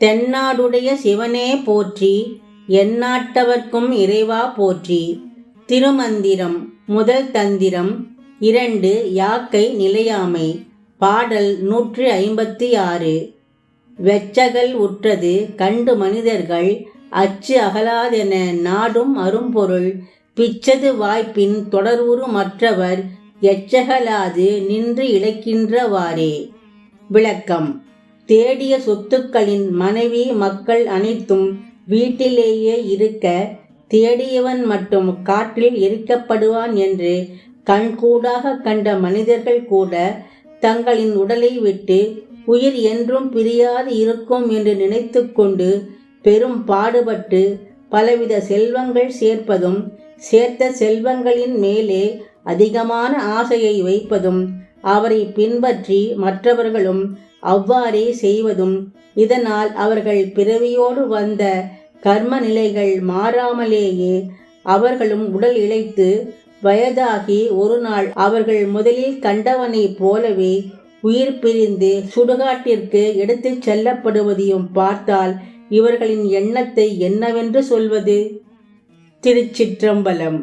தென்னாடுடைய சிவனே போற்றி எந்நாட்டவர்க்கும் இறைவா போற்றி. திருமந்திரம் முதல் தந்திரம் இரண்டு யாக்கை நிலையாமை. பாடல் நூற்றி ஐம்பத்தி ஆறு. வெச்சகல் உற்றது கண்டு மனிதர்கள் அச்சு அகலாதென நாடும் அரும்பொருள். பிச்சது வாய்ப்பின் தொடர்வுறு மற்றவர் எச்சகலாது நின்று இழைக்கின்றவாறே விளக்கம். தேடிய சொத்துக்களின் மனைவி மக்கள் அனைத்தும் வீட்டிலேயே இருக்க தேடியவன் மட்டும் காற்றில் எரிக்கப்படுவான் என்று கண்கூடாக கண்ட மனிதர்கள் கூட தங்களின் உடலை விட்டு உயிர் என்றும் பிரியாது இருக்கும் என்று நினைத்து கொண்டு பெரும் பாடுபட்டு பலவித செல்வங்கள் சேர்ப்பதும் சேர்த்த செல்வங்களின் மேலே அதிகமான ஆசையை வைப்பதும் அவரை பின்பற்றி மற்றவர்களும் அவ்வாறே செய்வதும் இதனால் அவர்கள் பிறவியோடு வந்த கர்ம நிலைகள் மாறாமலேயே அவர்களும் உடல் இழைத்து வயதாகி ஒரு நாள் அவர்கள் முதலில் கண்டவனைப் போலவே உயிர் பிரிந்து சுடுகாட்டிற்கு எடுத்துச் செல்லப்படுவதையும் பார்த்தால் இவர்களின் எண்ணத்தை என்னவென்று சொல்வது? திருச்சிற்றம்பலம்.